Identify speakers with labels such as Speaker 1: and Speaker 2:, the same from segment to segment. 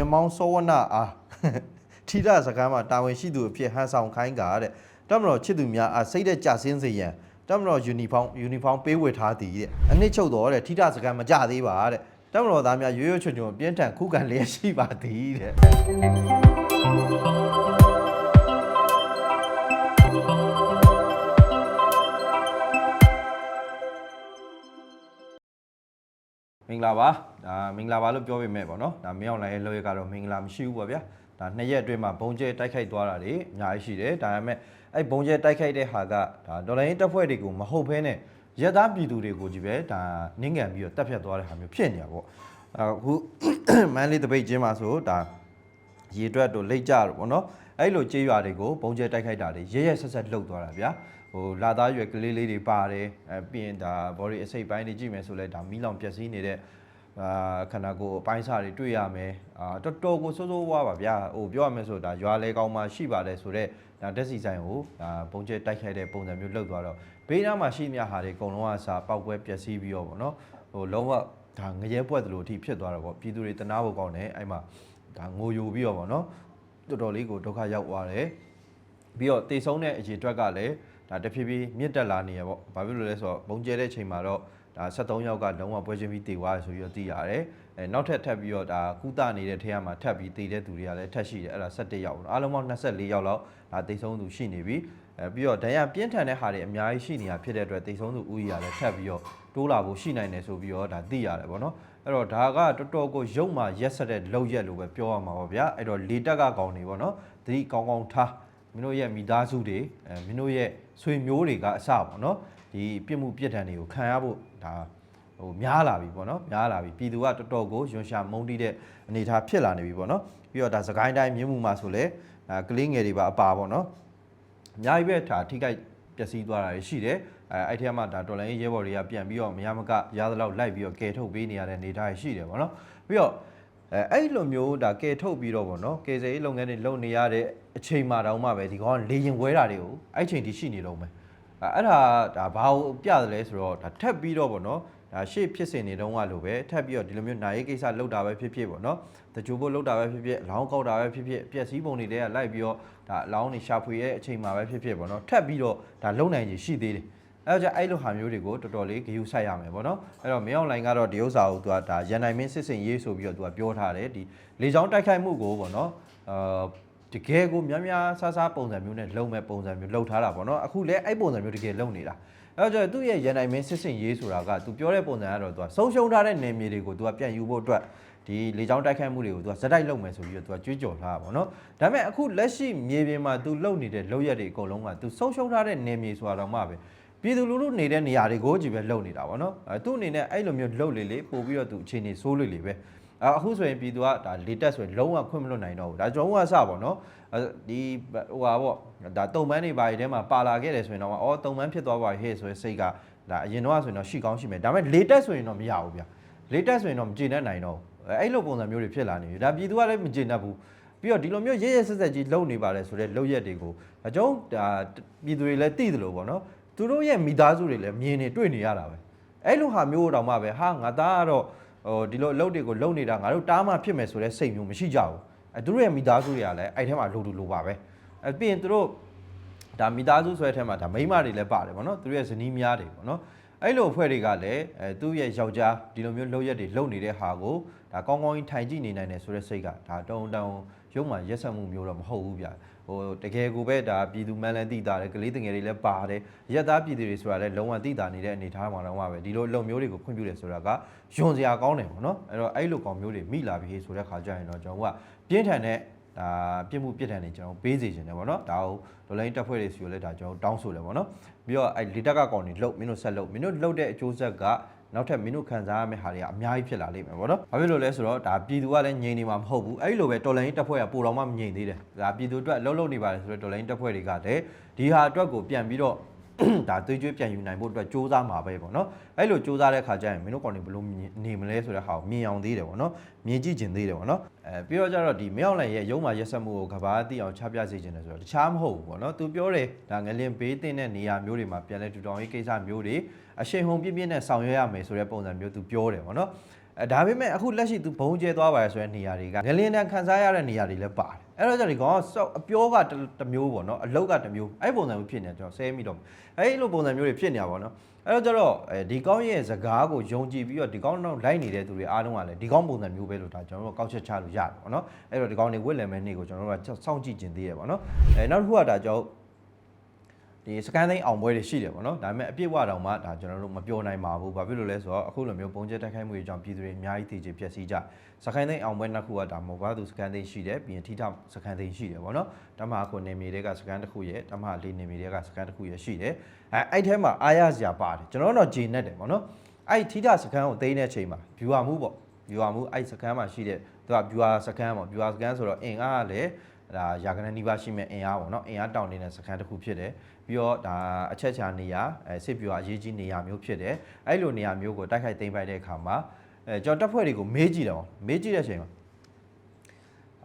Speaker 1: မြမောင်းစောဝနအားထိဒစကားမှာတာဝန်ရှိသူအဖြစ်ဟန်ဆောင်ခိုင်းကတဲ့တမတော်ချစ်သူများအားစိတ်သက်ကြဆင်းစေရန်တမတော်ယူနီဖောင်းယူနီဖောင်းပေးဝေထားသည်တဲ့အနစ်ချုပ်တော်တဲ့ထိဒစကားမကြသေးပါတဲ့တမတော်သားများရွရွချွတ်ချွတ်ပြင်းထန်ခုခံလျက်ရှိပါသည်တဲ့မင်္ဂလာပါ ဒါမင်္ဂလာပါလို့ပြောပေမဲ့ပေါ့နော်ဒါမင်းအောင်လိုင်းရဲ့လောရက်ကတော့မင်္ဂလာမရှိဘူးပေါ့ဗျာဒါနှစ်ရက်အတွင်းမှာဘုံကျဲတိုက်ခိုက်သွားတာတွေအများကြီးရှိတယ်ဒါပေမဲ့အဲ့ဘုံကျဲတိုက်ခိုက်တဲ့ဟာကဒါဒေါ်လာရင်းတပ်ဖွဲ့တွေကိုမဟုတ်ဘဲနဲ့ရက်သားပြည်သူတွေကိုကြီးပဲဒါနင်းကန်ပြီးတော့တပ်ဖြတ်သွားတဲ့ဟာမျိုးဖြစ်နေတာပေါ့အခုမန်လေးတပိတ်ချင်းမှာဆိုဒါရေအတွက်တို့လိတ်ကြတော့ပေါ့နော်အဲ့လိုကြေးရွာတွေကိုဘုံကျဲတိုက်ခိုက်တာတွေရဲရဲဆက်ဆက်လှုပ်သွားတာဗျာဟိုလာသားရွယ်ကလေးလေးတွေပါတယ်အဲပြီးရင်ဒါ body အစိတ်ပိုင်းတွေကြည့်မယ်ဆိုလဲဒါမီးလောင်ပျက်စီးနေတဲ့ အာခန္ဓာကိုယ်အပိုင်းစားတွေတွေ့ရမယ်အာတော်တော်ကိုစိုးစိုးဝါးပါဗျာဟိုပြောရမယ်ဆိုဒါရွာလေကောင်းမှရှိပါတယ်ဆိုတော့ဒါတက်စီဆိုင်ကိုဒါပုံကျဲတိုက်ခိုက်တဲ့ပုံစံမျိုးလုပ်သွားတော့ဘေးနားမှာရှိမြဟာတွေအကုန်လုံးကစာပောက်ပွဲပျက်စီးပြီးတော့ဗောနော်ဟိုလုံးဝဒါငရဲပွက်သလိုအထိဖြစ်သွားတော့ဗောပြည်သူတွေတနာဖို့ကောင်းတယ်အဲ့မှာဒါငိုယိုပြီးတော့ဗောနော်တော်တော်လေးကိုဒုက္ခရောက်သွားတယ်ပြီးတော့တေဆုံးတဲ့အရေအတွက်ကလည်းဒါတဖြည်းဖြည်းမြင့်တက်လာနေရပေါ့။ဘာဖြစ်လို့လဲဆိုတော့ဘုံကျဲတဲ့အချိန်မှာတော့ ဒါ73ယောက်ကလုံးဝပွဲချင်းပြီးတေသွားတယ်ဆိုပြီးတော့သိရတယ်။အဲနောက်ထပ်ထပ်ပြီးတော့ဒါကုသနေတဲ့ထဲမှာထပ်ပြီးတေတဲ့သူတွေကလည်းထပ်ရှိတယ်အဲ့ဒါ17ယောက်ပေါ့နော်။အားလုံးပေါင်း24ယောက်လောက်ဒါတေဆုံးသူရှိနေပြီ။အဲပြီးတော့ဒဏ်ရာပြင်းထန်တဲ့ဟာတွေအများကြီးရှိနေတာဖြစ်တဲ့အတွက်တေဆုံးသူဦးကြီးကလည်းထပ်ပြီးတော့တိုးလာဖို့ရှိနိုင်တယ်ဆိုပြီးတော့ဒါသိရတယ်ပေါ့နော်။အဲ့တော့ဒါကတော်တော်ကိုရုပ်မှရက်ဆက်တဲ့လောက်ရက်လို့ပဲပြောရမှာပါဗျာ။အဲ့တော့လေတက်ကကောင်နေပေါ့နော်။သတိကောင်းကောင်းထားမင်းတို့ရဲ့မိသားစုတွေအဲမင်းတို့ရဲ့ဆွေမျိုးတွေကအစပေါ့နော် ဒီပြစ်မှုပြစ်ဒဏ်တွေကိုခံရဖို့ဒါဟိုများလာပြီပေါ့နော်များလာပြီပြည်သူကတော်တော်ကိုယွန်ရှာမုန်းတီးတဲ့အနေအထားဖြစ်လာနေပြီပေါ့နော်ပြီးတော့ဒါစကိုင်းတိုင်းမြင်းမှုမှာဆိုလဲဒါကလေးငယ်တွေပါအပါပေါ့နော်အများကြီးပဲဒါထိခိုက်ပျက်စီးသွားတာရှိတယ်အဲအဲ့ထက်မှဒါတော်လိုင်းရဲဘော်တွေကပြန်ပြီးတော့မရမကရသလောက်လိုက်ပြီးတော့ကယ်ထုတ်ပေးနေရတဲ့အနေအထားရှိတယ်ပေါ့နော်ပြီးတော့အဲအဲ့လိုမျိုးဒါကဲထုတ်ပြီးတော့ဗောနော်ကဲစေးလုပ်ငန်းတွေလုပ်နေရတဲ့အချိန်မှတောင်မှပဲဒီကောင်ကလေရင်ဝဲတာတွေကိုအဲ့ချိန်ထိရှိနေတော့မယ် အဲအဲ့ဒါဒါဘာကိုပြတယ်လဲဆိုတော့ဒါထက်ပြီးတော့ဗောနော်ဒါရှေ့ဖြစ်စင်နေတော့ကလိုပဲထပ်ပြီးတော့ဒီလိုမျိုးနိုင်ရေးကိစ္စလုပ်တာပဲဖြစ်ဖြစ်ဗောနော်တကြိုဖို့လုပ်တာပဲဖြစ်ဖြစ်အလောင်းကောက်တာပဲဖြစ်ဖြစ်အပျက်စီးပုံတွေတွေကလိုက်ပြီးတော့ဒါအလောင်းတွေရှာဖွေရဲ့အချိန်မှပဲဖြစ်ဖြစ်ဗောနော်ထပ်ပြီးတော့ဒါလုံနိုင်ကြီးရှိသေးတယ်အဲတော့じゃအဲ့လိုဟာမျိုးတွေကိုတော်တော်လေးဂရုစိုက်ရမယ်ပေါ့နော်အဲ့တော့မင်းအောင်လိုင်းကတော့ဒီဥစ္စာကိုသူကဒါရန်နိုင်မင်းစစ်စင်ရေးဆိုပြီးတော့သူကပြောထားတယ်ဒီလေချောင်းတိုက်ခိုက်မှုကိုပေါ့နော်အာ တကယ်ကိုများများဆားဆားပုံစံမျိုးနဲ့လုံမဲ့ပုံစံမျိုးလှုပ်ထားတာပေါ့နော်အခုလည်းအဲ့ပုံစံမျိုးတကယ်လုံနေတာအဲ့တော့ကျသူ့ရဲ့ရန်နိုင်မင်းစစ်စင်ရေးဆိုတာကသူပြောတဲ့ပုံစံကတော့သူကဆုံးရှုံးထားတဲ့နေမြေတွေကိုသူကပြန်ယူဖို့အတွက်ဒီလေချောင်းတိုက်ခိုက်မှုတွေကိုသူကဇက်တိုက်လုပ်မယ်ဆိုပြီးတော့သူကကြွေးကြော်ထားတာပေါ့နော်ဒါပေမဲ့အခုလက်ရှိမြေပြင်မှာသူလုံနေတဲ့လုံရက်တွေအကုန်လုံးကသူဆုံးရှုံးထားတဲ့နေမြေဆိုတာတော့မှပဲပြည်သူလူထုနေတဲ့နေရာတွေကိုကြည့်ပဲလှုပ်နေတာဗောနော်အဲသူ့အနေနဲ့အဲ့လိုမျိုးလှုပ်လေလေပို့ပြီးတော့သူအခြေအနေဆိုးလေလေပဲ အဲအခုဆိုရင်ပြည်သူကဒါလေတက်ဆိုရင်လုံးဝခွင့်မလွတ်နိုင်တော့ဘူးဒါကျွန်တော်ကစဗောနော်အဲဒီဟိုဟာဗောဒါတုံပန်းတွေဘာတွေထဲမှာပါလာခဲ့တယ်ဆိုရင်တော့အော်တုံပန်းဖြစ်သွားပါဟဲ့ဆိုရင်စိတ်ကဒါအရင်တော့ဆိုရင်တော့ရှိကောင်းရှိမယ်ဒါပေမဲ့လေတက်ဆိုရင်တော့မရဘူးဗျလေတက်ဆိုရင်တော့မကျေနပ်နိုင်တော့ဘူးအဲအဲ့လိုပုံစံမျိုးတွေဖြစ်လာနေပြီဒါပြည်သူကလည်းမကျေနပ်ဘူးပြီးတော့ဒီလိုမျိုးရဲရဲဆက်ဆက်ကြီးလုံနေပါတယ်ဆိုတဲ့လုံရက်တွေကိုအကျုံးဒါပြည်သူတွေလည်းသိတယ်လို့ပေါ့နော်သူတို့ရဲ့မိသားစုတွေလည်းမြင်နေတွေ့နေရတာပဲအဲ့လိုဟာမျိုးတောင်မှပဲဟာငါသားကတော့ ဟိုဒီလိုအလုပ်တွေကိုလုံနေတာငါတို့တားမှဖြစ်မယ်ဆိုတဲ့စိတ်မျိုးမရှိကြဘူးအဲသူတို့ရဲ့မိသားစုတွေကလည်းအဲ့ထဲမှာလိုတူလိုပါပဲအဲပြီးရင်သူတို့ဒါမိသားစုဆွဲထဲမှာဒါမိန်းမတွေလည်းပါတယ်ပေါ့နော်သူတို့ရဲ့ဇနီးများတွေပေါ့နော်အဲ့လိုအဖွဲ့တွေကလည်းအဲသူ့ရဲ့ယောက်ျားဒီလိုမျိုးလုံရက်တွေလုံနေတဲ့ဟာကိုဒါကောင်းကောင်းကြီးထိုင်ကြည့်နေနိုင်တယ်ဆိုတဲ့စိတ်ကဒါတုံတုံရုံမှရက်ဆက်မှုမျိုးတော့မဟုတ်ဘူးဗျ ဟိုတကယ်ကိုပဲဒါပြည်သူမှန်လည်းသိတာတယ်ကလေးတငယ်တွေလည်းပါတယ်ရက်သားပြည်သူတွေဆိုတာလည်းလုံးဝသိတာနေတဲ့အနေအထားမှာတော့မှပဲဒီလိုအလုပ်မျိုးတွေကိုခွင့်ပြုတယ်ဆိုတာကယွန်စရာကောင်းတယ်ပေါ့နော်အဲ့တော့အဲ့လိုကောင်မျိုးတွေမိလာပြီဆိုတဲ့ခါကျရင်တော့ကျွန်တော်ကပြင်းထန်တဲ့ဒါပြစ်မှုပြစ်ဒဏ်တွေကျွန်တော်ပေးစေခြင်းတယ်ပေါ့နော်ဒါကိုဒေါ်လာရင်းတက်ဖွဲ့တွေစီကိုလည်းဒါကျွန်တော်တောင်းဆိုတယ်ပေါ့နော်ပြီးတော့အဲ့လီတက်ကကောင်တွေလှုပ်မင်းတို့ဆက်လှုပ်မင်းတို့လှုပ်တဲ့အကျိုးဆက်က နောက်ထပ်မင်းတို့ခံစားရမယ့်ဟာတွေကအများကြီးဖြစ်လာလိမ့်မယ်ပေါ့နော်။ဘာဖြစ်လို့လဲဆိုတော့ဒါပြည်သူကလည်းငြိမ်နေမှာမဟုတ်ဘူး။အဲ့ဒီလိုပဲတော်လိုင်းတက်ဖွဲ့ကပိုတော်မှမငြိမ်သေးတယ်။ဒါပြည်သူအတွက်အလုံးလုံးနေပါတယ်ဆိုတော့တော်လိုင်းတက်ဖွဲ့တွေကလည်းဒီဟာအတွက်ကိုပြန်ပြီးတော့ ဒါသွေးကြွေးပြန်ယူနိုင်ဖို့အတွက်စူးစမ်းမှာပဲပေါ့နော်အဲ့လိုစူးစမ်းတဲ့အခါကျရင်မင်းတို့ကောင်တွေဘလို့နေမလဲဆိုတဲ့ဟာကိုမြင်အောင်သေးတယ်ပေါ့နော်မြင်ကြည့်ကျင်သေးတယ်ပေါ့နော်အဲပြီးတော့ကျတော့ဒီမြောက်လိုင်ရဲ့ရုံးမှာရက်ဆက်မှုကိုကဘာသိအောင်ချပြစေချင်တယ်ဆိုတော့တခြားမဟုတ်ဘူးပေါ့နော်သူပြောတယ်ဒါငလင်ဘေးတင်တဲ့နေရာမျိုးတွေမှာပြန်လဲတူတောင်ရေးကိစ္စမျိုးတွေအရှင်ဟုန်ပြင်းပြင်းနဲ့ဆောင်ရွက်ရမယ်ဆိုတဲ့ပုံစံမျိုးသူပြောတယ်ပေါ့နော် ဒါပေမဲ့အခုလက်ရှိသူဘုံကျဲသွားပါရဆိုတဲ့နေရာတွေကငလင်းတန်းခန်းစားရတဲ့နေရာတွေလည်းပါတယ်အဲ့တော့ကျတော့ဒီကောင်ကစောက်အပြောကတစ်တစ်မျိုးပေါ့နော်အလောက်ကတစ်မျိုးအဲ့ပုံစံမျိုးဖြစ်နေတယ်ကျွန်တော်ဆဲမိတော့အဲ့လိုပုံစံမျိုးတွေဖြစ်နေတာပေါ့နော်အဲ့တော့ကျတော့အဲဒီကောင်းရဲ့စကားကိုယုံကြည်ပြီးတော့ဒီကောင်းတော့လိုက်နေတဲ့သူတွေအားလုံးကလည်းဒီကောင်းပုံစံမျိုးပဲလို့ဒါကျွန်တော်တို့ကောက်ချက်ချလို့ရတယ်ပေါ့နော်အဲ့တော့ဒီကောင်းတွေဝစ်လည်မဲ့နေ့ကိုကျွန်တော်တို့ကစောင့်ကြည့်ကျင်သေးတယ်ပေါ့နော်အဲနောက်တစ်ခုကဒါကျွန်တော် ဒီစကန်သိန်းအောင်ပွဲတွေရှိတယ်ပေါ့နော်ဒါပေမဲ့အပြည့်အဝတောင်မှဒါကျွန်တော်တို့မပြောနိုင်ပါဘူးဘာဖြစ်လို့လဲဆိုတော့အခုလိုမျိုးပုံကျက်တိုက်ခိုက်မှုတွေကြောင့်ပြည်သူတွေအများကြီးတည်ကြည်ပျက်စီးကြစကန်သိန်းအောင်ပွဲနှစ်ခုကဒါမဟုတ်ပါဘူးစကန်သိန်းရှိတယ်ပြီးရင်ထိထစကန်သိန်းရှိတယ်ပေါ့နော်တမဟာခုနေမြေတွေကစကန်တစ်ခုရဲ့တမဟာလေးနေမြေတွေကစကန်တစ်ခုရဲ့ရှိတယ်အဲအဲ့ထဲမှာအားရစရာပါတယ်ကျွန်တော်တော့ဂျင်းနဲ့တယ်ပေါ့နော်အဲ့ထိထစကန်ကိုသိမ်းတဲ့အချိန်မှာ viewer မှုပေါ့ viewer မှုအဲ့စကန်မှာရှိတဲ့သူက viewer စကန်ပေါ့ viewer စကန်ဆိုတော့အင်အားကလည်း ဒါရာခိုင်နှုန်းနီးပါးရှိမဲ့အင်အားပေါ့နော်အင်အားတောင်းနေတဲ့စကန်တစ်ခုဖြစ်တယ်ပြီးတော့ဒါအချက်ချာနေရာအဲစစ်ပြူအရေးကြီးနေရာမျိုးဖြစ်တယ်အဲ့လိုနေရာမျိုးကိုတိုက်ခိုက်သိမ်းပိုက်တဲ့အခါမှာအဲကျွန်တော်တပ်ဖွဲ့တွေကိုမေးကြည့်တယ်ပေါ့မေးကြည့်တဲ့အချိန်မှာ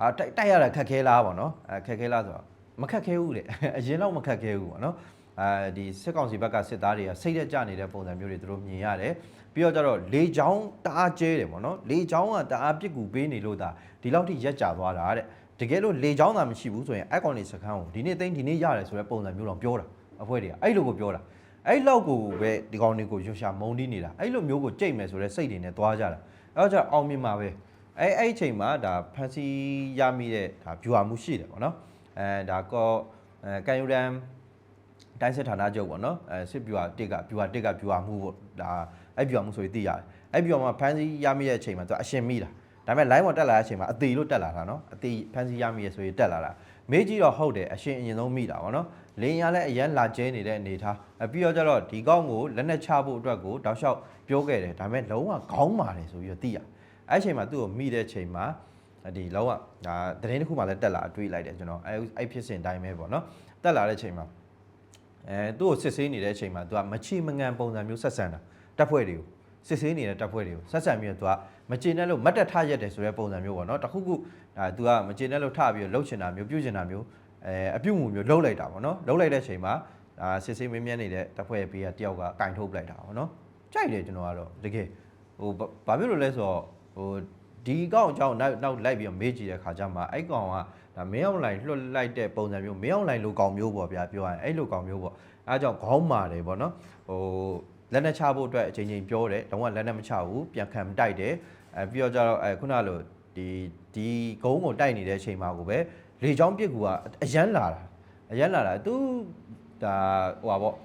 Speaker 1: အာတိုက်တိုက်ရတာခက်ခဲလားပေါ့နော်အဲခက်ခဲလားဆိုတော့မခက်ခဲဘူးလေအရင်တော့မခက်ခဲဘူးပေါ့နော်အဲဒီစစ်ကောင်စီဘက်ကစစ်သားတွေကစိတ်သက်ကြနေတဲ့ပုံစံမျိုးတွေသူတို့မြင်ရတယ်ပြီးတော့ကျတော့လေချောင်းတအားကျဲတယ်ပေါ့နော်လေချောင်းကတအားပြစ်ကူပေးနေလို့ဒါဒီလောက်ထိရက်ကြသွားတာတဲ့ တကယ်လို့လေချောင်းသာမရှိဘူးဆိုရင်အကောင်နေစခန်းကိုဒီနေ့သိန်းဒီနေ့ရတယ်ဆိုတဲ့ပုံစံမျိုးတော့ပြောတာအဖွဲ့တွေကအဲ့လိုကိုပြောတာအဲ့လောက်ကိုပဲဒီကောင်တွေကိုရွှရှာမုံတီးနေတာအဲ့လိုမျိုးကိုကြိတ်မယ်ဆိုတဲ့စိတ်တွေနဲ့သွားကြတာအဲ့တော့ကျတော့အောင်မြင်မှာပဲအဲ့အဲ့အချိန်မှာဒါဖန်စီရမိတဲ့ဒါ viewer မှုရှိတယ်ပေါ့နော်အဲဒါကောအဲကန်ယူရန်တိုင်းစစ်ဌာနချုပ်ပေါ့နော်အဲစစ် viewer တစ်က viewer တစ်က viewer မှုပေါ့ဒါအဲ့ viewer မှုဆိုပြီးသိရတယ်အဲ့ viewer မှာဖန်စီရမိတဲ့အချိန်မှာသူအရှင်မိတာ ဒါပေမဲ့ line ပေါ်တက်လာတဲ့အချိန်မှာအသေးလို့တက်လာတာနော်အသေးဖန်စီရမိရဆိုရင်တက်လာတာမေးကြည့်တော့ဟုတ်တယ်အရှင်အရင်ဆုံးမိတာပေါ့နော်လင်းရလည်းအရန်လာကျဲနေတဲ့အနေထားအပြီးတော့ကျတော့ဒီကောက်ကိုလက်နဲ့ချဖို့အတွက်ကိုတောက်လျှောက်ပြောခဲ့တယ်ဒါပေမဲ့လုံးဝခေါင်းမာတယ်ဆိုပြီးတော့သိရအဲ့အချိန်မှာသူ့ကိုမိတဲ့အချိန်မှာဒီလုံးဝဒါသတင်းတစ်ခုမှလည်းတက်လာတွေးလိုက်တယ်ကျွန်တော်အဲ့အဲ့ဖြစ်စဉ်တိုင်းပဲပေါ့နော်တက်လာတဲ့အချိန်မှာအဲသူ့ကိုစစ်ဆေးနေတဲ့အချိန်မှာသူကမချီမငံပုံစံမျိုးဆက်ဆံတာတပ်ဖွဲ့တွေကို စစ်ဆေးနေတဲ့တပ်ဖွဲ့တွေကိုဆက်ဆံပြီးတော့သူကမချေနဲ့လို့မတ်တက်ထရက်တယ်ဆိုတဲ့ပုံစံမျိုးပေါ့နော်တခုခုဒါ तू ကမချေနဲ့လို့ထပြီးတော့လှုပ်ချင်တာမျိုးပြုတ်ချင်တာမျိုးအဲအပြုတ်မှုမျိုးလှုပ်လိုက်တာပေါ့နော်လှုပ်လိုက်တဲ့အချိန်မှာဒါစစ်ဆေးမင်းမြန်းနေတဲ့တပ်ဖွဲ့ဘေးကတယောက်ကကင်ထုတ်ပလိုက်တာပေါ့နော်ကြိုက်တယ်ကျွန်တော်ကတော့တကယ်ဟိုဘာဖြစ်လို့လဲဆိုတော့ဟိုဒီကောင်အကြောင်းနောက်နောက်လိုက်ပြီးတော့မေးကြည့်တဲ့ခါကျမှအဲ့ကောင်ကဒါမင်းအောင်လိုင်းလွှတ်လိုက်တဲ့ပုံစံမျိုးမင်းအောင်လိုင်းလိုကောင်မျိုးပေါ့ဗျာပြောရရင်အဲ့လိုကောင်မျိုးပေါ့အဲအကြောင်းခေါင်းမာတယ်ပေါ့နော်ဟို လက်နဲ့ချဖို့အတွက်အချိန်ချင်းပြောတယ်တော့လက်နဲ့မချဘူးပြန်ခံတိုက်တယ်အဲပြီးတော့ကျတော့အဲခုနလိုဒီဒီဂုံးကိုတိုက်နေတဲ့အချိန်မှာကိုပဲလေချောင်းပြစ်ကူကအရန်လာတာအရန်လာတာသူဒါဟိုပါပေါ့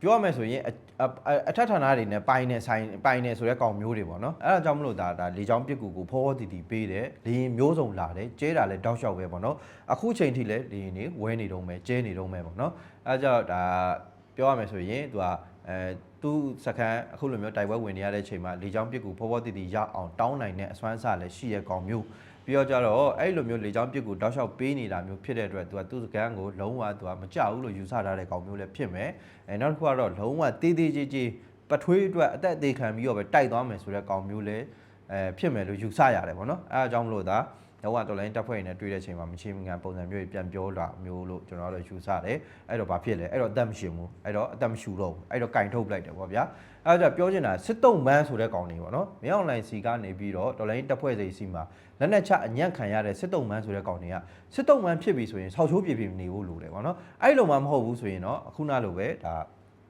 Speaker 1: ပြောရမယ်ဆိုရင် အအအထက်ဌာနတွေနဲ့ပိုင်နေဆိုင်ပိုင်နေဆိုတဲ့ကောင်မျိုးတွေပေါ့နော်အဲဒါကြောင့်မလို့ဒါဒါလေချောင်းပြစ်ကူကိုဖောဖောတီတီပေးတယ်လေရင်မျိုးစုံလာတယ်ကျဲတာလည်းတောက်လျှောက်ပဲပေါ့နော်အခုချိန်ထိလည်းလေရင်နေဝဲနေတော့မယ်ကျဲနေတော့မယ်ပေါ့နော်အဲဒါကြောင့်ဒါပြောရမယ်ဆိုရင်သူကအဲသူစကန်အခုလိုမျိုးတိုက်ပွဲဝင်နေရတဲ့အချိန်မှာလေချောင်းပြစ်ကူဖောဖောတီတီရအောင်တောင်းနိုင်တဲ့အစွမ်းအစလည်းရှိရဲ့ကောင်မျိုး ပြီးတော့ကြတော့အဲ့လိုမျိုးလေချောင်းပြစ်ကူတောက်လျှောက်ပေးနေတာမျိုးဖြစ်တဲ့အတွက်သူကသူ့စကန်ကိုလုံးဝသူကမကြောက်ဘူးလို့ယူဆထားတဲ့ကောင်မျိုးလည်းဖြစ်မယ်အဲနောက်တစ်ခုကတော့လုံးဝတေးသေးကြီးကြီးပထွေးအတွက်အသက်အသေးခံပြီးတော့ပဲတိုက်သွားမယ်ဆိုတဲ့ကောင်မျိုးလည်းအဲဖြစ်မယ်လို့ယူဆရတယ်ပေါ့နော်အဲအကြောင်းမလို့ဒါ တော့ကတော်လိုင်းတက်ဖွဲ့နေတွေ့တဲ့အချိန်မှာမချေမငံပုံစံမျိုးပြန်ပြောလာမျိုးလို့ကျွန်တော်တို့ယူဆတယ်အဲ့တော့ဘာဖြစ်လဲအဲ့တော့အသက်မရှင်ဘူးအဲ့တော့အသက်မရှူတော့ဘူးအဲ့တော့ကင်ထုတ်လိုက်တယ်ပေါ့ဗျာအဲ့တော့ပြောချင်တာစစ်တုံးမန်းဆိုတဲ့ကောင်တွေပေါ့နော်မင်းအွန်လိုင်းစီကနေပြီးတော့တော်လိုင်းတက်ဖွဲ့စီစီမှာလက်နက်ချအညံ့ခံရတဲ့စစ်တုံးမန်းဆိုတဲ့ကောင်တွေကစစ်တုံးမန်းဖြစ်ပြီဆိုရင်ဆောက်ချိုးပြပြနေဖို့လိုတယ်ပေါ့နော်အဲ့လိုမှမဟုတ်ဘူးဆိုရင်တော့အခုနလိုပဲဒါ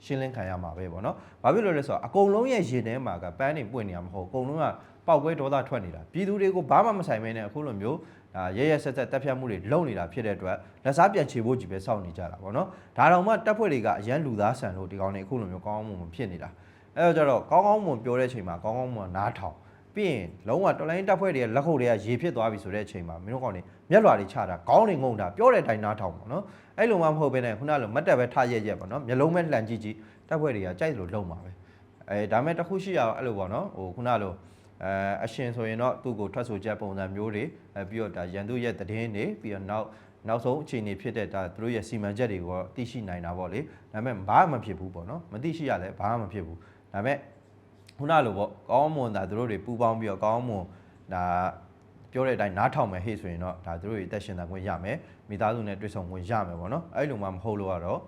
Speaker 1: ရှင်းလင်းခံရမှာပဲပေါ့နော်။ဘာဖြစ်လို့လဲဆိုတော့အကုန်လုံးရဲ့ရင်ထဲမှာကပန်းနေပွင့်နေရမှာမဟုတ်အကုန်လုံးက ပောက်ကွဲဒေါသထွက်နေတာပြည်သူတွေကိုဘာမှမဆိုင်မဲနဲ့အခုလိုမျိုးဒါရဲရဲဆက်ဆက်တက်ဖြတ်မှုတွေလုပ်နေတာဖြစ်တဲ့အတွက်လက်စားပြန်ချေဖို့ကြီးပဲစောင့်နေကြတာပေါ့နော်။ဒါတောင်မှတပ်ဖွဲ့တွေကအရန်လူသားဆန်လို့ဒီကောင်တွေအခုလိုမျိုးကောင်းကောင်းမွန်မွန်ဖြစ်နေတာ။အဲတော့ကျတော့ကောင်းကောင်းမွန်ပြောတဲ့အချိန်မှာကောင်းကောင်းမွန်နားထောင်ပြီးရင်လုံးဝတော်လိုင်းတပ်ဖွဲ့တွေရဲ့လက်ခုပ်တွေကရေဖြစ်သွားပြီဆိုတဲ့အချိန်မှာမင်းတို့ကောင်တွေမျက်လွှာတွေချတာခေါင်းတွေငုံတာပြောတဲ့အတိုင်းနားထောင်ပါနော်။အဲ့လိုမှမဟုတ်ဘဲနဲ့ခုနကလိုမတ်တက်ပဲထားရက်ရက်ပေါ့နော်။မျက်လုံးပဲလှန်ကြည့်ကြည့်တပ်ဖွဲ့တွေကကြိုက်လို့လုံမှာပဲအဲဒါမဲ့တစ်ခုရှိရအောင်အဲ့လိုပေါ့နော်ဟိုခုနလို အဲအရှင်ဆိုရင်တော့သူ့ကိုထွက်ဆိုချက်ပုံစံမျိုးတွေအဲပြီးတော့ဒါရန်သူရဲ့တည်င်းတွေပြီးတော့နောက်နောက်ဆုံးအခြေအနေဖြစ်တဲ့ဒါသူတို့ရဲ့စီမံချက်တွေကိုသိရှိနိုင်တာပေါ့လေဒါပေမဲ့ဘာမှမဖြစ်ဘူးပေါ့နော်မသိရှိရလဲဘာမှမဖြစ်ဘူးဒါပေမဲ့ခုနလိုပေါ့ကောင်းမွန်တာသူတို့တွေပူပေါင်းပြီးတော့ကောင်းမွန်ဒါပြောတဲ့အတိုင်းနားထောင်မယ်ဟေ့ဆိုရင်တော့ဒါသူတို့တွေအသက်ရှင်သန်ခွင့်ရမယ်မိသားစုနဲ့တွေ့ဆုံခွင့်ရမယ်ပေါ့နော်အဲ့လိုမှမဟုတ်လို့ကတော့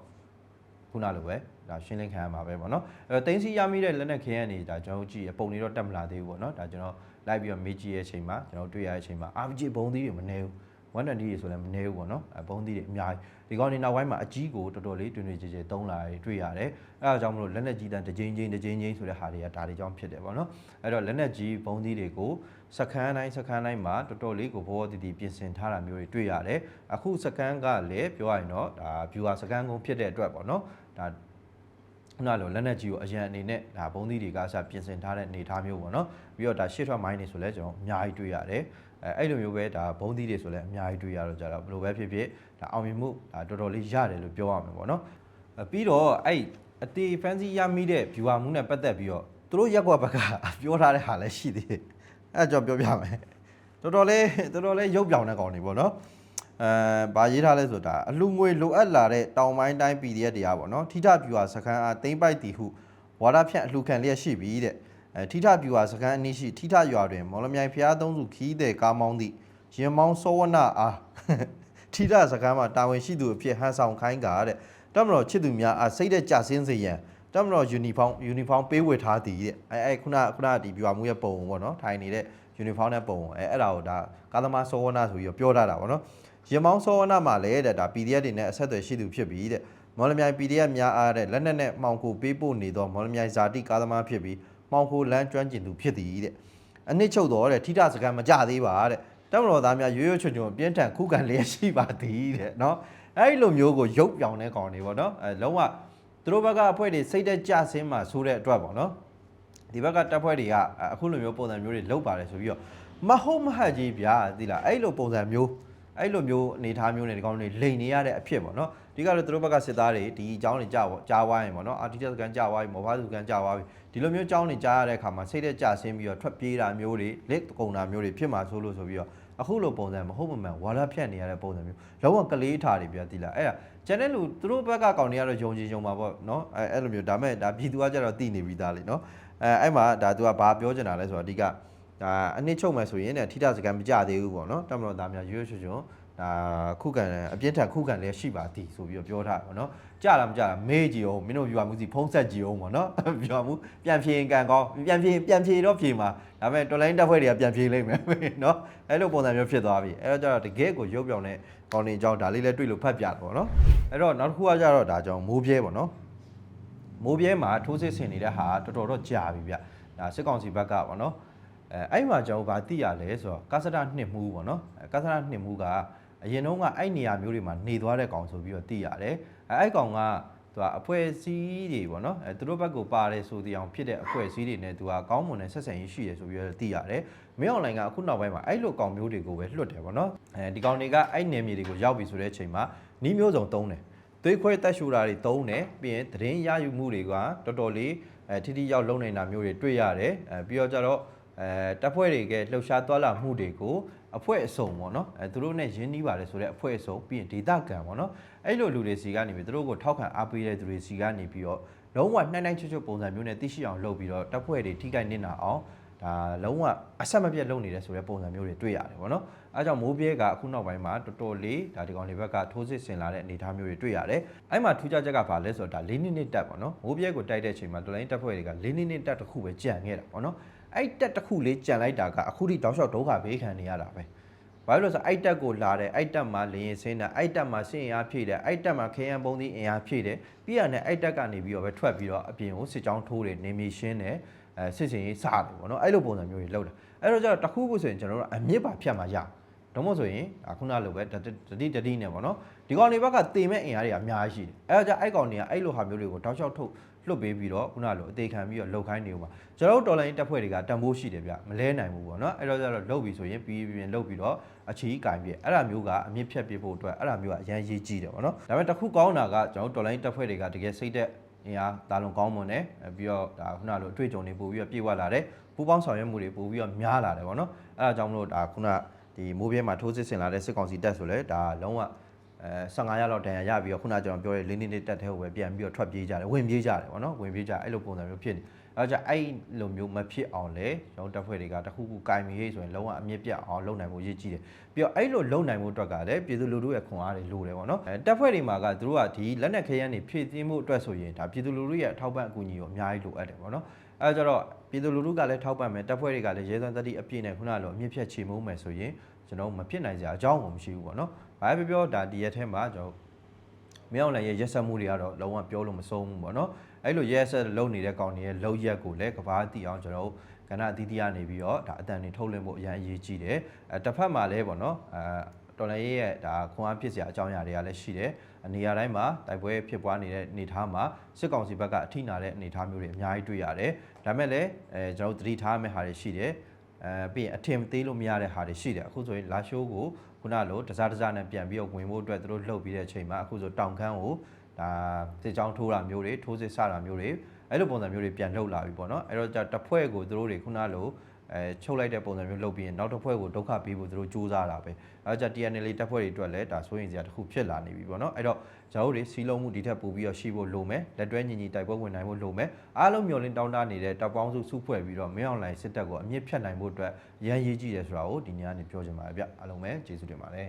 Speaker 1: ခုနလိုပဲ ဒါရှင်းလင်းခံရမှာပဲပေါ့နော်အဲတော့တင်းစီရမိတဲ့လက်နက်ခဲယမ်းတွေဒါကျွန်တော်တို့ကြည့်ရပုံတွေတော့တက်မလာသေးဘူးပေါ့နော်ဒါကျွန်တော်လိုက်ပြီးတော့မေးကြည့်ရဲ့အချိန်မှာကျွန်တော်တွေ့ရတဲ့အချိန်မှာ RPG ဘုံသီးတွေမနေဘူး120တွေဆိုလည်းမနေဘူးပေါ့နော်အဲဘုံသီးတွေအများကြီးဒီကောင်နေနောက်ပိုင်းမှာအကြီးကိုတော်တော်လေးတွင်တွင်ကြဲကြဲတုံးလာတွေတွေ့ရတယ်အဲဒါကြောင့်မလို့လက်နက်ကြီးတန်းတစ်ချိန်ချင်းတစ်ချိန်ချင်းဆိုတဲ့ဟာတွေကဒါတွေကြောင့်ဖြစ်တယ်ပေါ့နော်အဲ့တော့လက်နက်ကြီးဘုံသီးတွေကိုစခန်းတိုင်းစခန်းတိုင်းမှာတော်တော်လေးကိုဘောဘောတီတီပြင်ဆင်ထားတာမျိုးတွေတွေ့ရတယ်အခုစခန်းကလည်းပြောရရင်တော့ဒါ viewer စခန်းကုန်းဖြစ်တဲ့အတွက်ပေါ့နော်ဒါ ခုနလိုလက်နက်ကြီးကိုအရန်အနေနဲ့ဒါဘုံသီးတွေကစပြင်ဆင်ထားတဲ့အနေအထားမျိုးပေါ့နော်ပြီးတော့ဒါရှစ်ထွက်မိုင်းတွေဆိုလဲကျွန်တော်အများကြီးတွေ့ရတယ်အဲအဲ့လိုမျိုးပဲဒါဘုံသီးတွေဆိုလဲအများကြီးတွေ့ရတော့ကြတော့ဘယ်လိုပဲဖြစ်ဖြစ်ဒါအောင်မြင်မှုဒါတော်တော်လေးရတယ်လို့ပြောရမှာပေါ့နော်အဲပြီးတော့အဲ့အတီ fancy ရမိတဲ့ viewer မှုနဲ့ပတ်သက်ပြီးတော့သူတို့ရက်ကွက်ဘက်ကပြောထားတဲ့ဟာလည်းရှိသေးတယ်အဲ့ဒါကျွန်တော်ပြောပြမယ်တော်တော်လေးတော်တော်လေးရုပ်ပြောင်တဲ့ကောင်တွေပေါ့နော် အဲဘာရေးထားလဲဆိုတာအလူငွေလိုအပ်လာတဲ့တောင်ပိုင်းတိုင်း PDF တရားပေါ့နော်ထိထပြူဟာစခန်းအားသိမ့်ပိုက်တီဟုဝါဒဖြန့်အလှခံလျက်ရှိပြီတဲ့အဲထိထပြူဟာစခန်းအနည်းရှိထိထရွာတွင်မော်လမြိုင်ဖျားသုံးစုခီးတဲ့ကားမောင်းသည့်ရင်မောင်းစောဝနာအားထိထစခန်းမှာတာဝန်ရှိသူအဖြစ်ဟန်ဆောင်ခိုင်းကာတဲ့တမတော်ချစ်သူများအားစိတ်တဲ့ကြဆင်းစေရန်တမတော်ယူနီဖောင်းယူနီဖောင်းပေးဝေထားသည်တဲ့အဲအဲခုနခုနဒီပြူဟာမှုရဲ့ပုံပေါ့နော်ထိုင်နေတဲ့ယူနီဖောင်းနဲ့ပုံအဲအဲ့ဒါကိုဒါကာသမားစောဝနာဆိုပြီးတော့ပြောထားတာပေါ့နော် ရင်မောင်းစောဝနာမှာလည်းတဲ့ဒါ PDF တွေနဲ့အဆက်အသွယ်ရှိသူဖြစ်ပြီးတဲ့မော်လမြိုင် PDF များအားတဲ့လက်နက်နဲ့မှောင်ခိုပေးပို့နေသောမော်လမြိုင်ဇာတိကားသမားဖြစ်ပြီးမှောင်ခိုလမ်းကျွမ်းကျင်သူဖြစ်သည်တဲ့အနှစ်ချုပ်တော်တဲ့ထိထစကန်မကြသေးပါတဲ့တမတော်သားများရွရွချွံချွံပြင်းထန်ခုခံလျက်ရှိပါသည်တဲ့နော်အဲ့လိုမျိုးကိုရုပ်ပြောင်တဲ့ကောင်တွေပေါ့နော်အဲလုံးဝသူတို့ဘက်ကအဖွဲ့တွေစိတ်သက်ကြဆင်းမှဆိုတဲ့အတွက်ပေါ့နော်ဒီဘက်ကတပ်ဖွဲ့တွေကအခုလိုမျိုးပုံစံမျိုးတွေလောက်ပါတယ်ဆိုပြီးတော့မဟုတ်မဟတ်ကြီးဗျာသိလားအဲ့လိုပုံစံမျိုး အဲ့လိုမျိုးအနေအထားမျိုးနဲ့ဒီကောင်တွေလိန်နေရတဲ့အဖြစ်ပေါ့နော်ဒီကတော့သူတို့ဘက်ကစစ်သားတွေဒီအကြောင်းတွေကြာကြားဝိုင်းပေါ့နော်အာတီတက်စကန်ကြာဝိုင်းမော်ဖားစကန်ကြာဝိုင်းဒီလိုမျိုးအကြောင်းတွေကြားရတဲ့အခါမှာစိတ်သက်ကြဆင်းပြီးတော့ထွက်ပြေးတာမျိုးတွေလက်ကုံတာမျိုးတွေဖြစ်မှာဆိုလို့ဆိုပြီးတော့အခုလိုပုံစံမဟုတ်မမှန်ဝါရဖြတ်နေရတဲ့ပုံစံမျိုးလုံးဝကလေးထားတွေပြသိလားအဲ့ဒါကျန်တဲ့လူသူတို့ဘက်ကကောင်တွေကတော့ယုံကြည်ယုံပါပေါ့နော်အဲ့အဲ့လိုမျိုးဒါမဲ့ဒါပြည်သူကကြတော့တည်နေပြီးသားလေနော်အဲအဲ့မှာဒါသူကဘာပြောချင်တာလဲဆိုတော့အဓိက ဒါအနှစ်ချုပ်မယ်ဆိုရင်တဲ့ထိထစကန်မကြသေးဘူးပေါ့နော်တမတော်သားများရွရွချွတ်ချွတ်ဒါခုခံအပြင်းထန်ခုခံလည်းရှိပါသည်ဆိုပြီးတော့ပြောထားတယ်ပေါ့နော်ကြလားမကြလားမေးကြည့်အောင်မင်းတို့ပြွာမှုစီဖုံးဆက်ကြည့်အောင်ပေါ့နော်ပြွာမှုပြန်ဖြေရင်ကန်ကောင်းပြန်ဖြေပြန်ဖြေတော့ဖြေမှာဒါပေမဲ့တော်လိုင်းတက်ဖွဲ့တွေကပြန်ဖြေလိမ့်မယ်နော်အဲ့လိုပုံစံမျိုးဖြစ်သွားပြီအဲ့တော့ကျတော့တကယ်ကိုရုပ်ပြောင်တဲ့ကောင်းနေအကြောင်းဒါလေးလည်းတွေ့လို့ဖတ်ပြတယ်ပေါ့နော်အဲ့တော့နောက်တစ်ခုကကြတော့ဒါကြောင့်မိုးပြဲပေါ့နော်မိုးပြဲမှာထိုးစစ်ဆင်နေတဲ့ဟာတော်တော်တော့ကြာပြီဗျဒါစစ်ကောင်စီဘက်ကပေါ့နော် အဲအဲ့မှာကျွန်တော်ဗာသိရလဲဆိုတော့ကာစဒနှစ်မှုပေါ့နော်အဲကာစဒနှစ်မှုကအရင်တုန်းကအဲ့နေရာမျိုးတွေမှာနေသွားတဲ့ကောင်ဆိုပြီးတော့သိရတယ်အဲအဲ့ကောင်ကသူကအဖွဲ့အစည်းတွေပေါ့နော်အဲသူတို့ဘက်ကိုပါတယ်ဆိုတဲ့အောင်ဖြစ်တဲ့အဖွဲ့အစည်းတွေနဲ့သူကကောင်းမွန်တဲ့ဆက်ဆံရေးရှိတယ်ဆိုပြီးတော့သိရတယ်မင်းအွန်လိုင်းကအခုနောက်ပိုင်းမှာအဲ့လိုကောင်မျိုးတွေကိုပဲလွတ်တယ်ပေါ့နော်အဲဒီကောင်တွေကအဲ့နယ်မြေတွေကိုရောက်ပြီဆိုတဲ့အချိန်မှာနီးမျိုးစုံတုံးတယ်သွေးခွဲတက်ရှူတာတွေတုံးတယ်ပြီးရင်သတင်းရယူမှုတွေကတော်တော်လေးအဲထိထိရောက်လုံနေတာမျိုးတွေတွေ့ရတယ်အဲပြီးတော့ကြတော့ အဲတပ်ဖွဲ့တွေကလှုပ်ရှားသွားလာမှုတွေကိုအဖွဲ့အစုံပေါ့နော်အဲသူတို့နဲ့ရင်းနှီးပါတယ်ဆိုတော့အဖွဲ့အစုံပြီးရင်ဒေတာကန်ပေါ့နော်အဲ့လိုလူတွေစီကနေပြီးသူတို့ကိုထောက်ခံအားပေးတဲ့သူတွေစီကနေပြီးတော့လုံးဝနှိုင်းနှိုင်းချွတ်ချွတ်ပုံစံမျိုးနဲ့သိရှိအောင်လုပ်ပြီးတော့တပ်ဖွဲ့တွေထိခိုက်နေတာအောင် ဒါလုံးဝအဆက်မပြတ်လုပ်နေတဲ့ဆိုတဲ့ပုံစံမျိုးတွေတွေ့ရတယ်ပေါ့နော်အဲကြောင့်မိုးပြဲကအခုနောက်ပိုင်းမှာတော်တော်လေးဒါဒီကောင်တွေဘက်ကထိုးစစ်ဆင်လာတဲ့အနေအထားမျိုးတွေတွေ့ရတယ်အဲ့မှာထူးခြားချက်ကဘာလဲဆိုတော့ဒါ၄နှစ်နှစ်တက်ပေါ့နော်မိုးပြဲကိုတိုက်တဲ့အချိန်မှာတော်လိုင်းတပ်ဖွဲ့တွေက၄နှစ်နှစ်တက်တစ်ခုပဲကြံခဲ့တာပေါ့နော်အဲ့တက်တစ်ခုလေးကြံလိုက်တာကအခုထိတောက်လျှောက်ဒုက္ခဘေးခံနေရတာပဲဘာလို့လဲဆိုတော့အဲ့တက်ကိုလာတယ်အဲ့တက်မှာလင်းရင်ဆင်းတာအဲ့တက်မှာဆင်းရင်အားဖြည့်တယ်အဲ့တက်မှာခဲယံပုံသီးအင်အားဖြည့်တယ်ပြီးရတဲ့အဲ့တက်ကနေပြီးတော့ပဲထွက်ပြီးတော့အပြင်ကိုစစ်ကြောင်းထိုးတယ်နေမီရှင်းတယ် အဲစစ်စင်ရေးစားတယ်ပေါ့နော်အဲ့လိုပုံစံမျိုးတွေလောက်တာအဲ့တော့ကျတော့တစ်ခုခုဆိုရင်ကျွန်တော်တို့အမြင့်ပါဖြတ်မှာရတော့မို့ဆိုရင်အခုနလိုပဲတတိတတိနဲ့ပေါ့နော်ဒီကောင်တွေဘက်ကတေမဲ့အင်အားတွေအများကြီးရှိတယ်အဲဒါကြောင့်အဲ့ကောင်တွေကအဲ့လိုဟာမျိုးတွေကိုတောက်လျှောက်ထုတ်လွတ်ပေးပြီးတော့ခုနလိုအသေးခံပြီးတော့လှုပ်ခိုင်းနေဦးမှာကျွန်တော်တို့တော်လိုင်းတက်ဖွဲ့တွေကတန်ဖိုးရှိတယ်ဗျမလဲနိုင်ဘူးပေါ့နော်အဲ့တော့ကျတော့လှုပ်ပြီးဆိုရင်ပြီးပြီးလှုပ်ပြီးတော့အချီကင်ပြအဲ့ဒါမျိုးကအမြင့်ဖြတ်ပြဖို့အတွက်အဲ့ဒါမျိုးကအရန်ရေးကြည့်တယ်ပေါ့နော်ဒါပေမဲ့တစ်ခုကောင်းတာကကျွန်တော်တို့တော်လိုင်းတက်ဖွဲ့တွေကတကယ်စိတ်သက် အင်အားဒါလုံးကောင်းမွန်တယ်ပြီးတော့ဒါခုနလိုအတွေ့အကြုံတွေပို့ပြီးတော့ပြေဝလာတယ်ပူပေါင်းဆောင်ရွက်မှုတွေပို့ပြီးတော့များလာတယ်ပေါ့နော်အဲ့ဒါကြောင့်မလို့ဒါခုနဒီမိုးပြဲမှာထိုးစစ်ဆင်လာတဲ့စစ်ကောင်စီတပ်ဆိုလဲဒါလုံးဝအဲ15ရက်လောက်တန်ရာရပြီးတော့ခုနကျွန်တော်ပြောတဲ့လင်းနေနေတက်တဲ့ဟိုပဲပြန်ပြီးတော့ထွက်ပြေးကြတယ်ဝင်ပြေးကြတယ်ဗောနော်ဝင်ပြေးကြအဲ့လိုပုံစံမျိုးဖြစ်နေ အဲကြောင့်အဲ့လိုမျိုးမဖြစ်အောင်လေကျွန်တော်တပ်ဖွဲ့တွေကတခုခုကင်မီဟိဆိုရင်လုံးဝအမြင့်ပြတ်အောင်လုပ်နိုင်ဖို့ရည်ကြီးတယ်ပြီးတော့အဲ့လိုလုပ်နိုင်ဖို့အတွက်ကလည်းပြည်သူလူထုရဲ့ခွန်အားတွေလိုတယ်ပေါ့နော်အဲတပ်ဖွဲ့တွေမှာကသူတို့ကဒီလက်နက်ခဲယမ်းတွေဖြည့်တင်းမှုအတွက်ဆိုရင်ဒါပြည်သူလူထုရဲ့အထောက်ပံ့အကူအညီကိုအများကြီးလိုအပ်တယ်ပေါ့နော်အဲကြတော့ပြည်သူလူထုကလည်းထောက်ပံ့မယ်တပ်ဖွဲ့တွေကလည်းရဲစွမ်းသတိအပြည့်နဲ့ခုနကလိုအမြင့်ဖြတ်ချေမှုန်းမယ်ဆိုရင်ကျွန်တော်မဖြစ်နိုင်စရာအကြောင်းကိုမရှိဘူးပေါ့နော်ဘာပဲပြောပြောဒါဒီရက်ထဲမှာကျွန်တော်မင်းအောင်လည်းရဲ့ရက်ဆက်မှုတွေကတော့လုံးဝပြောလို့မဆုံးဘူးပေါ့နော် အဲ့လိုရက်ဆက်လုံနေတဲ့ကောင်တွေရဲ့လုံရက်ကိုလည်းကဘာတီအောင်ကျွန်တော်တို့ကဏ္ဍအသီးသီးကနေပြီးတော့ဒါအတန်တွေထုတ်လွှင့်ဖို့အရင်အရေးကြီးတယ်အဲတစ်ဖက်မှာလည်းပေါ့နော်အဲတော်လည်းရဲ့ဒါခွန်အားဖြစ်စရာအကြောင်းအရာတွေကလည်းရှိတယ်အနေရာတိုင်းမှာတိုက်ပွဲဖြစ်ပွားနေတဲ့အနေအထားမှာစစ်ကောင်စီဘက်ကအထိနာတဲ့အနေအထားမျိုးတွေအများကြီးတွေ့ရတယ်ဒါမဲ့လည်းအဲကျွန်တော်တို့သတိထားမယ့်ဟာတွေရှိတယ်အဲပြီးရင်အထင်သေးလို့မရတဲ့ဟာတွေရှိတယ်အခုဆိုရင်လာရှိုးကိုခုနလိုတစားတစားနဲ့ပြန်ပြီးတော့ဝင်ဖို့အတွက်သူတို့လှုပ်ပြီးတဲ့အချိန်မှာအခုဆိုတောင်ခမ်းကို ဒါစစ်ကြောင်းထိုးတာမျိုးတွေထိုးစစ်ဆတာမျိုးတွေအဲ့လိုပုံစံမျိုးတွေပြန်လုပ်လာပြီပေါ့နော်အဲ့တော့ကြာတစ်ဖွဲ့ကိုသူတို့တွေခုနလိုအဲချုပ်လိုက်တဲ့ပုံစံမျိုးလုပ်ပြီးရင်နောက်တစ်ဖွဲ့ကိုဒုက္ခပေးဖို့သူတို့စူးစမ်းတာပဲအဲ့ကြ TNL တက်ဖွဲ့တွေအတွက်လည်းဒါဆိုရင်စရာတစ်ခုဖြစ်လာနေပြီပေါ့နော်အဲ့တော့ဂျာတို့တွေစီလုံးမှုဒီထက်ပိုပြီးတော့ရှိဖို့လိုမယ်လက်တွဲညီညီတိုက်ပွဲဝင်နိုင်ဖို့လိုမယ်အားလုံးမျှော်လင့်တောင်းတနေတဲ့တပ်ပေါင်းစုစုဖွဲ့ပြီးတော့မင်းအောင်လှိုင်စစ်တပ်ကိုအမြင့်ဖြတ်နိုင်ဖို့အတွက်ရန်ရည်ကြည့်တယ်ဆိုတာကိုဒီနေ့ကနေပြောချင်ပါတယ်ဗျအားလုံးပဲကျေးဇူးတင်ပါတယ်